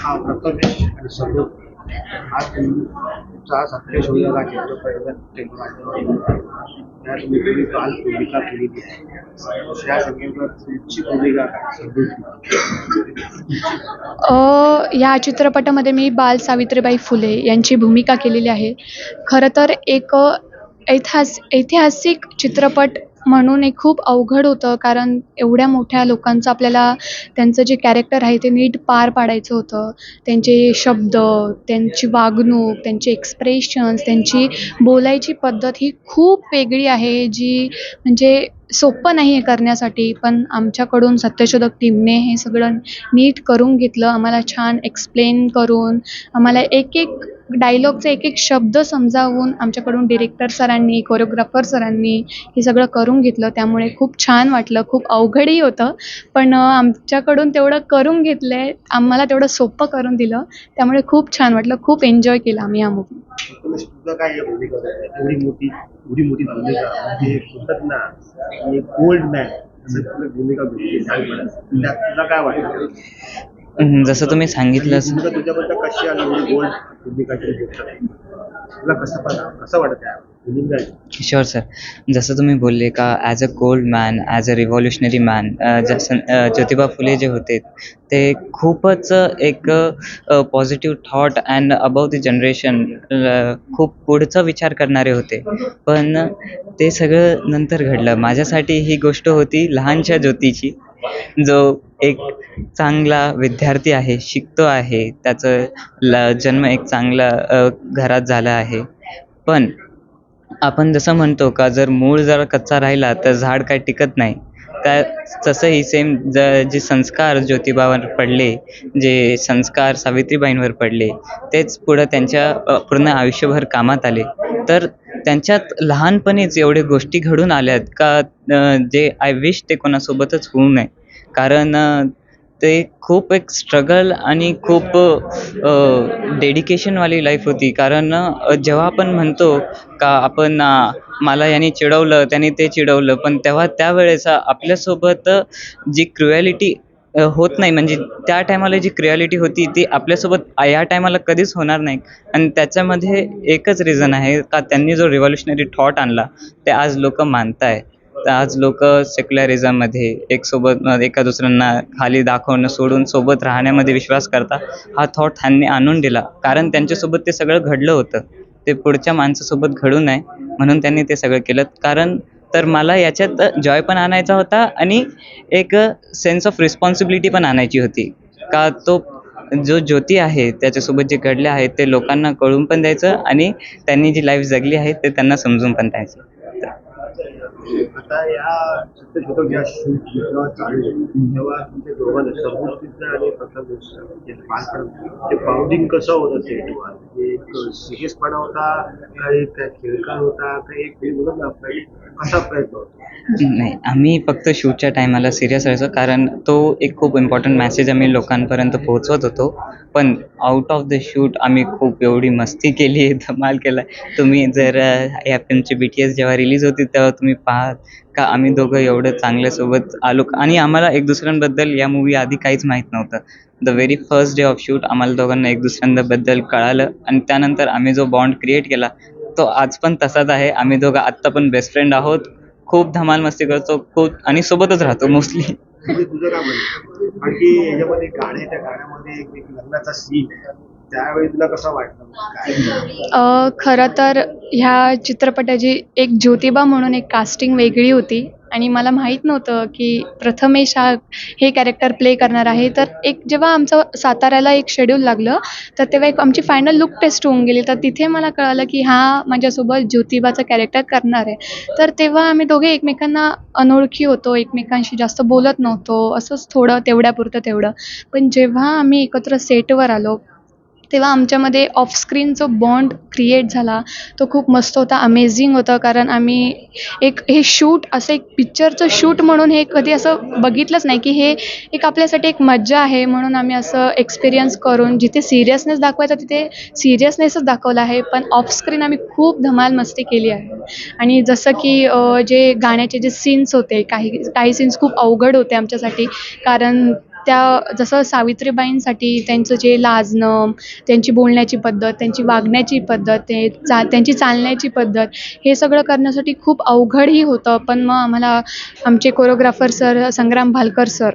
हा प्रथमेश आणि सगळं हा तुमचा हा सत्य शोधायला चित्रपट त्या तुम्ही काल भूमिका केलेली आहे. त्या संदर्भात तुमची भूमिका काय? सगळी या चित्रपटामध्ये मी बाल सावित्रीबाई फुले यांची भूमिका केलेली आहे. खरं तर एक ऐतिहास ऐतिहासिक चित्रपट म्हणून हे खूप अवघड होतं कारण एवढ्या मोठ्या लोकांचं आपल्याला त्यांचं जे कॅरेक्टर आहे ते नीट पार पाडायचं होतं. त्यांचे शब्द त्यांची वागणूक त्यांचे एक्सप्रेशन्स त्यांची बोलायची पद्धत ही खूप वेगळी आहे जी म्हणजे सोपं नाही आहे करण्यासाठी. पण आमच्याकडून सत्यशोधक टीमने हे सगळं नीट करून घेतलं. आम्हाला छान एक्सप्लेन करून आम्हाला एक एक डायलॉगचे एक एक शब्द समजावून आमच्याकडून डिरेक्टर सरांनी कोरिओग्राफर सरांनी हे सगळं करून घेतलं. त्यामुळे खूप छान वाटलं खूप अवघडही होतं. पण आमच्याकडून तेवढं करून घेतलं आहे आम्हाला तेवढं सोपं करून दिलं. त्यामुळे खूप छान वाटलं खूप एन्जॉय केला आम्ही हा मूवी म्हणजे जसं तुम्ही सांगितलं शुअर सर जसं तुम्ही बोलले का as a gold man as a revolutionary man जसं ज्योतिबा फुले जे होते ते खूपच एक positive thought and above the generation खूप पुढचा विचार करणारे होते. पण ते सगळं नंतर घडलं. माझ्यासाठी ही गोष्ट होती लहानशा ज्योतीची. जो एक चांगला विद्यार्थी आहे शिकतो आहे त्याचं ल जन्म एक चांगला घरात झाला आहे. पण आपण जसं म्हणतो का जर मूळ जर कच्चा राहिला तर झाड काय टिकत नाही. त्या तसंही सेम ज जे संस्कार ज्योतिबावर पडले जे संस्कार सावित्रीबाईंवर पडले तेच पुढं त्यांच्या पूर्ण आयुष्यभर कामात आले. तर त्यांच्यात लहानपणीच एवढे गोष्टी घडून आल्यात का जे आय विश ते कोणासोबतच होऊ नये. कारण ते खूप एक स्ट्रगल आणि खूप डेडिकेशनवाली लाईफ होती. कारण जेव्हा आपण म्हणतो का आपण मला याने चिडवलं त्याने ते चिडवलं पण तेव्हा त्यावेळेस आपल्यासोबत जी क्रुॲलिटी होत नाही. म्हणजे त्या टायमाला जी क्रिॲलिटी होती ती आपल्यासोबत या टायमाला कधीच होणार नाही. आणि त्याच्यामध्ये एकच रिझन आहे का त्यांनी जो रिव्हॉल्युशनरी थॉट आणला ते आज लोक मानताय. तर आज लोक सेक्युलरिझममध्ये एक सोबत एका दुसऱ्यांना खाली दाखवणं सोडून सोबत राहण्यामध्ये विश्वास करता हा थॉट त्यांनी आणून दिला. कारण त्यांच्यासोबत ते सगळं घडलं होतं. ते पुढच्या माणसासोबत घडू नये म्हणून त्यांनी ते सगळं केलं. कारण तर मला याच्यात जॉय पण आणायचा होता आणि एक सेन्स ऑफ रिस्पॉन्सिबिलिटी पण आणायची होती. का तो जो ज्योती आहे त्याच्यासोबत जे घडले आहे ते लोकांना कळून पण द्यायचं आणि त्यांनी जी लाईफ जगली आहे ते त्यांना समजून पण द्यायचं. आता या चित्रपट जेव्हा शूट जेव्हा चालू तेव्हा तुमच्या दोघांना समृद्धीचं आणि प्रथमेश जे बालपण ते बाउंडिंग कसं होतं सेटवर म्हणजे एक सिरियसपणा होता का एक काय खेळकर होता? का एक म्हणजे बोलत आपल्याला आपला प्रयत्न होता? नाही आम्ही फक्त शूटच्या टायमाला सिरियस राहायचो कारण तो एक खूप इम्पॉर्टंट मेसेज आम्ही लोकांपर्यंत पोहोचवत होतो. पण आउट ऑफ द शूट आम्ही खूप एवढी मस्ती केली आहे धमाल केला. तुम्ही जर या फिल्मची बी टी एस जेव्हा रिलीज होती तेव्हा तुम्ही पाहात का आम्ही दोघं एवढं चांगल्यासोबत आलो आणि आम्हाला एक दुसऱ्यांबद्दल या मूवी आधी काहीच माहीत नव्हतं. The very first day of shoot आम्हाला दोघांना एक दुसऱ्यांबद्दल कळालं आणि त्यानंतर आम्ही जो बॉन्ड क्रिएट केला तो आज पण तसाच आहे. आम्ही दोघं आत्ता पण बेस्ट फ्रेंड आहोत. खूप धमाल मस्ती करतो खूप आणि सोबतच राहतो मोस्टली तुझं काय म्हणणं आणखी याच्यामध्ये गाणे त्या गाण्यामध्ये एक एक लग्नाचा सीन आहे. त्यावेळी तुला कसं वाटलं? खरं तर ह्या चित्रपटाची एक ज्योतिबा म्हणून एक कास्टिंग वेगळी होती आणि मला माहीत नव्हतं की प्रथमेश हा हे कॅरेक्टर प्ले करणार आहे. तर एक जेव्हा आमचं साताऱ्याला एक शेड्यूल लागलं तर तेव्हा एक आमची फायनल लुक टेस्ट होऊन गेली. तर तिथे मला कळालं की हा माझ्यासोबत ज्योतिबाचं कॅरेक्टर करणार आहे. तर तेव्हा आम्ही दोघे एकमेकांना अनोळखी होतो एकमेकांशी जास्त बोलत नव्हतो. असंच थोडं तेवढ्यापुरतं तेवढं. पण जेव्हा आम्ही एकत्र सेटवर आलो तेव्हा आमच्यामध्ये ऑफस्क्रीन जो बॉन्ड क्रिएट झाला तो खूप मस्त होता अमेझिंग होतं. कारण आम्ही एक हे शूट असं एक पिक्चरचं शूट म्हणून हे कधी असं बघितलंच नाही की हे एक आपल्यासाठी एक मज्जा आहे म्हणून आम्ही असं एक्सपिरियन्स करून जिथे सिरियसनेस दाखवायचा तिथे सिरियसनेसच दाखवला आहे. पण ऑफस्क्रीन आम्ही खूप धमाल मस्ती केली आहे. आणि जसं की जे गाण्याचे जे सीन्स होते काही काही सीन्स खूप अवघड होते आमच्यासाठी. कारण त्या जसं सावित्रीबाईंसाठी त्यांचं जे लाजणं त्यांची बोलण्याची पद्धत त्यांची वागण्याची पद्धत ते चा त्यांची चालण्याची पद्धत हे सगळं करण्यासाठी खूप अवघडही होतं. पण मग आम्हाला आमचे choreographer sir Sangram Bhalkar sir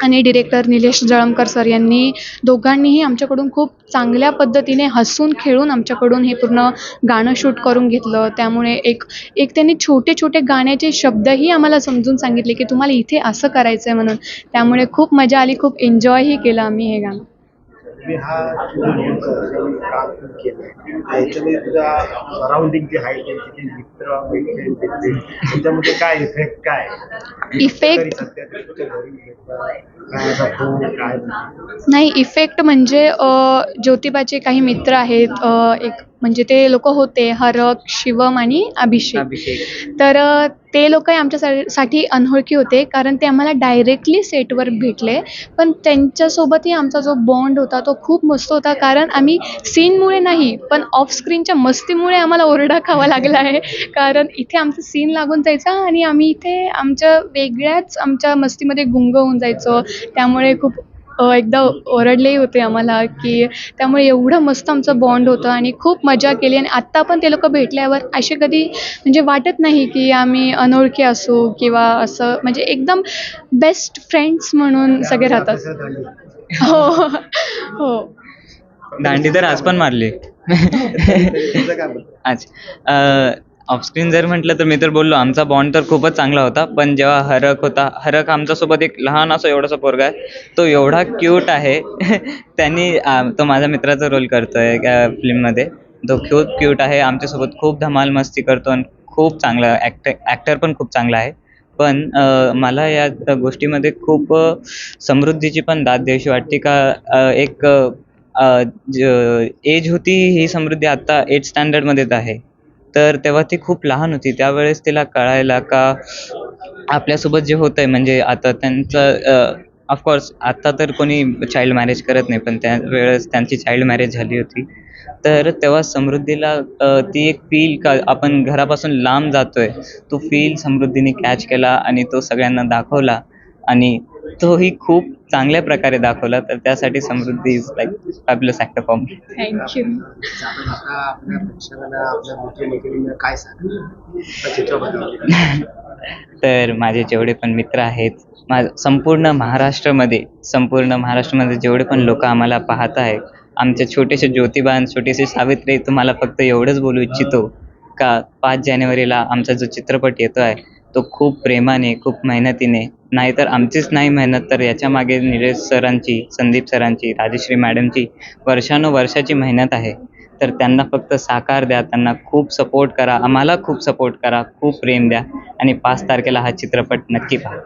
आणि डिरेक्टर निलेश जळमकर सर यांनी दोघांनीही आमच्याकडून खूप चांगल्या पद्धतीने हसून खेळून आमच्याकडून हे पूर्ण गाणं शूट करून घेतलं. त्यामुळे एक एक त्यांनी छोटे छोटे गाण्याचे शब्दही आम्हाला समजून सांगितले की तुम्हाला इथे असं करायचं आहे म्हणून. त्यामुळे खूप मजा आली खूप एन्जॉयही केलं आम्ही हे गाणं. तुम्ही हा काम पण केलं. याच्यामध्ये तुझ्या सराउंडिंग जे आहे त्यांचे मित्र त्याच्यामध्ये काय इफेक्ट काय? काय नाही. इफेक्ट म्हणजे ज्योतिबाचे काही मित्र आहेत एक म्हणजे ते लोक होते हरक शिवम आणि अभिषेक. अभिषेक. तर ते लोकही आमच्या साठी अनोळखी होते कारण ते आम्हाला डायरेक्टली सेटवर भेटले. पण त्यांच्यासोबतही आमचा जो बॉन्ड होता तो खूप मस्त होता कारण आम्ही सीनमुळे नाही पण ऑफ स्क्रीनच्या मस्तीमुळे आम्हाला ओरडा खावा लागला आहे. कारण इथे आमचा सीन लागून जायचा आणि आम्ही इथे आमच्या वेगळ्याच आमच्या मस्तीमध्ये गुंग होऊन जायचो. त्यामुळे खूप एकदा ओरडलेही होते आम्हाला की त्यामुळे एवढं मस्त आमचं बॉन्ड होतं आणि खूप मजा केली आणि आत्ता पण ते लोक भेटल्यावर असे कधी म्हणजे वाटत नाही की आम्ही अनोळखी असू किंवा असं म्हणजे एकदम बेस्ट फ्रेंड्स म्हणून सगळे राहतात. हो हो. दांडी तर आज पण मारली. अच्छा. ऑफस्क्रीन जर म्हटलं तर मी तर बोललो आमचा बॉन्ड तर खूपच चांगला होता पण जेव्हा हरक होता हरक आमच्यासोबत एक लहान असा एवढासा पोरगा आहे तो एवढा क्यूट आहे त्यांनी तो माझ्या मित्राचा रोल करतोय फिल्ममध्ये तो खूप क्यूट आहे आमच्यासोबत खूप धमाल मस्ती करतो आणि खूप चांगला ॲक्टर ॲक्टर पण खूप चांगला आहे. पण मला या गोष्टीमध्ये खूप समृद्धीची पण दाद द्यावीशी वाटते का एक एज होती ही समृद्धी आत्ता एट स्टँडर्डमध्येच आहे. तर तेव्हा ती खूप लहान होती. त्यावेळेस तिला कळायला का आपल्यासोबत जे होतं आहे म्हणजे आता त्यांचं ऑफकोर्स आत्ता तर कोणी चाइल्ड मॅरेज करत नाही पण त्यावेळेस त्यांची चाइल्ड मॅरेज झाली होती. तर तेव्हा समृद्धीला ती एक फील का आपण घरापासून लांब जातो आहे तो फील समृद्धीने कॅच केला आणि तो सगळ्यांना दाखवला. आणि तोही खूप चांगल्या प्रकारे दाखवला तर त्यासाठी Samruddhi is like fabulous actor form thank you तर माझे जेवढे पण मित्र आहेत मा संपूर्ण महाराष्ट्रामध्ये संपूर्ण महाराष्ट्रामध्ये जेवढे पण लोक आम्हाला पाहत आहेत आमचे छोटेसे ज्योतिबा आणि छोटेसे सावित्री तुम्हाला फक्त एवढंच बोलू इच्छितो का पाच जानेवारीला आमचा जो चित्रपट येतो आहे तो खूप प्रेमाने खूप मेहनतीने नाहीतर आमचीच नाही मेहनत तर याच्या मागे निलेश सरांची संदीप सरांची राजश्री मॅडमची वर्षानुवर्षाची मेहनत आहे. तर त्यांना फक्त साकार द्या त्यांना खूप सपोर्ट करा आम्हाला खूप सपोर्ट करा खूप प्रेम द्या आणि पाच तारखेला हा चित्रपट नक्की पहा.